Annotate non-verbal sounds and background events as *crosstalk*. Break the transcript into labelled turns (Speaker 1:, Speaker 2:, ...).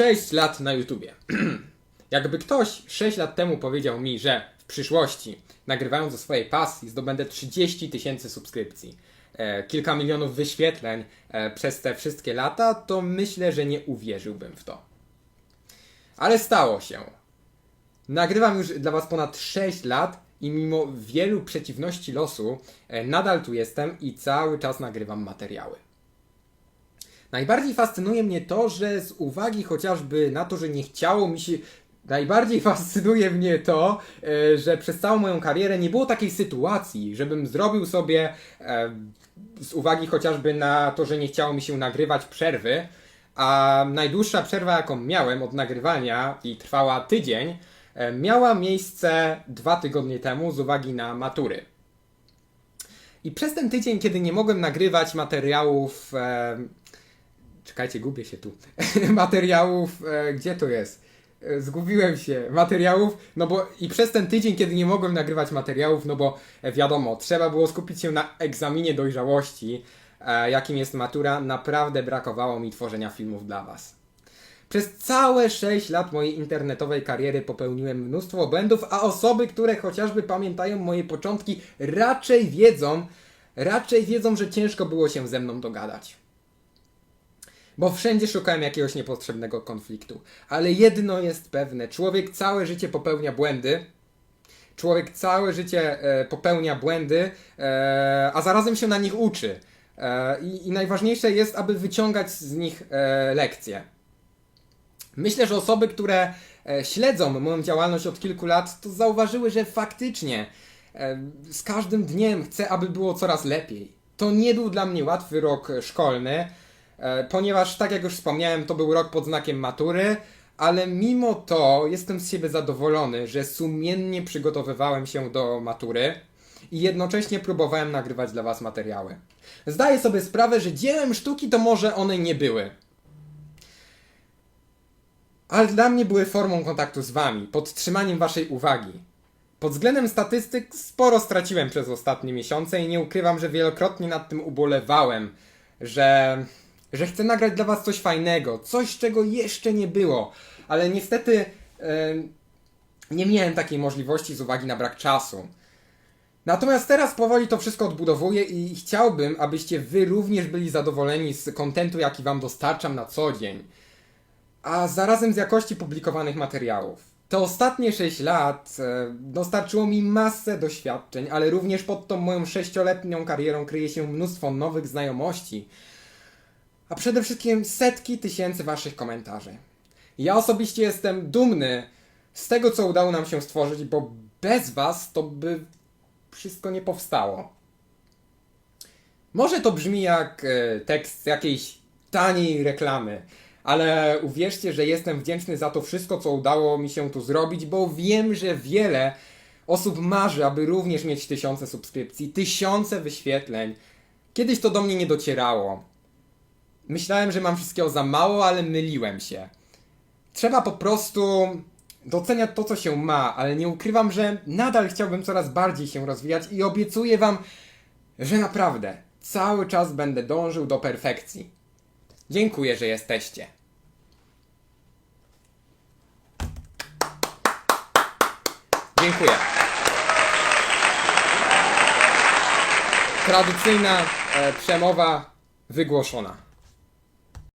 Speaker 1: 6 lat na YouTubie. *clears throat* Jakby ktoś 6 lat temu powiedział mi, że w przyszłości, nagrywając o swojej pasji, zdobędę 30 tysięcy subskrypcji, e, kilka milionów wyświetleń e, przez te wszystkie lata, to myślę, że nie uwierzyłbym w to. Ale stało się. Nagrywam już dla Was ponad 6 lat i mimo wielu przeciwności losu, e, nadal tu jestem i cały czas nagrywam materiały. Najbardziej fascynuje mnie to, że z uwagi chociażby na to, że nie chciało mi się. Najbardziej *laughs* fascynuje mnie to, e, że przez całą moją karierę nie było takiej sytuacji, żebym zrobił sobie e, z uwagi chociażby na to, że nie chciało mi się nagrywać przerwy, a najdłuższa przerwa, jaką miałem od nagrywania i trwała tydzień, e, miała miejsce dwa tygodnie temu z uwagi na matury. I przez ten tydzień, kiedy nie mogłem nagrywać materiałów. Czekajcie, gubię się tu. *laughs* materiałów. E, gdzie to jest? E, Zgubiłem się. Materiałów. No bo i przez ten tydzień, kiedy nie mogłem nagrywać materiałów, no bo e, wiadomo, trzeba było skupić się na egzaminie dojrzałości, e, jakim jest matura, naprawdę brakowało mi tworzenia filmów dla Was. Przez całe 6 lat mojej internetowej kariery popełniłem mnóstwo błędów, a osoby, które chociażby pamiętają moje początki, raczej wiedzą, raczej wiedzą, że ciężko było się ze mną dogadać. Bo wszędzie szukałem jakiegoś niepotrzebnego konfliktu. Ale jedno jest pewne: człowiek całe życie popełnia błędy. Człowiek całe życie e, popełnia błędy, e, a zarazem się na nich uczy. E, i, I najważniejsze jest, aby wyciągać z nich e, lekcje. Myślę, że osoby, które e, śledzą moją działalność od kilku lat, to zauważyły, że faktycznie e, z każdym dniem chcę, aby było coraz lepiej. To nie był dla mnie łatwy rok szkolny, ponieważ, tak jak już wspomniałem, to był rok pod znakiem matury, ale mimo to jestem z siebie zadowolony, że sumiennie przygotowywałem się do matury i jednocześnie próbowałem nagrywać dla Was materiały. Zdaję sobie sprawę, że dziełem sztuki to może one nie były ale dla mnie były formą kontaktu z wami, podtrzymaniem waszej uwagi. Pod względem statystyk sporo straciłem przez ostatnie miesiące i nie ukrywam, że wielokrotnie nad tym ubolewałem, że, że chcę nagrać dla was coś fajnego, coś czego jeszcze nie było, ale niestety nie miałem takiej możliwości z uwagi na brak czasu. Natomiast teraz powoli to wszystko odbudowuję i chciałbym, abyście wy również byli zadowoleni z kontentu, jaki wam dostarczam na co dzień a zarazem z jakości publikowanych materiałów. Te ostatnie 6 lat e, dostarczyło mi masę doświadczeń, ale również pod tą moją sześcioletnią karierą kryje się mnóstwo nowych znajomości, a przede wszystkim setki tysięcy waszych komentarzy. Ja osobiście jestem dumny z tego, co udało nam się stworzyć, bo bez was to by wszystko nie powstało. Może to brzmi jak e, tekst jakiejś taniej reklamy, ale uwierzcie, że jestem wdzięczny za to wszystko, co udało mi się tu zrobić, bo wiem, że wiele osób marzy, aby również mieć tysiące subskrypcji, tysiące wyświetleń. Kiedyś to do mnie nie docierało. Myślałem, że mam wszystkiego za mało, ale myliłem się. Trzeba po prostu doceniać to, co się ma, ale nie ukrywam, że nadal chciałbym coraz bardziej się rozwijać i obiecuję Wam, że naprawdę cały czas będę dążył do perfekcji. Dziękuję, że jesteście. Dziękuję. Tradycyjna e, przemowa wygłoszona.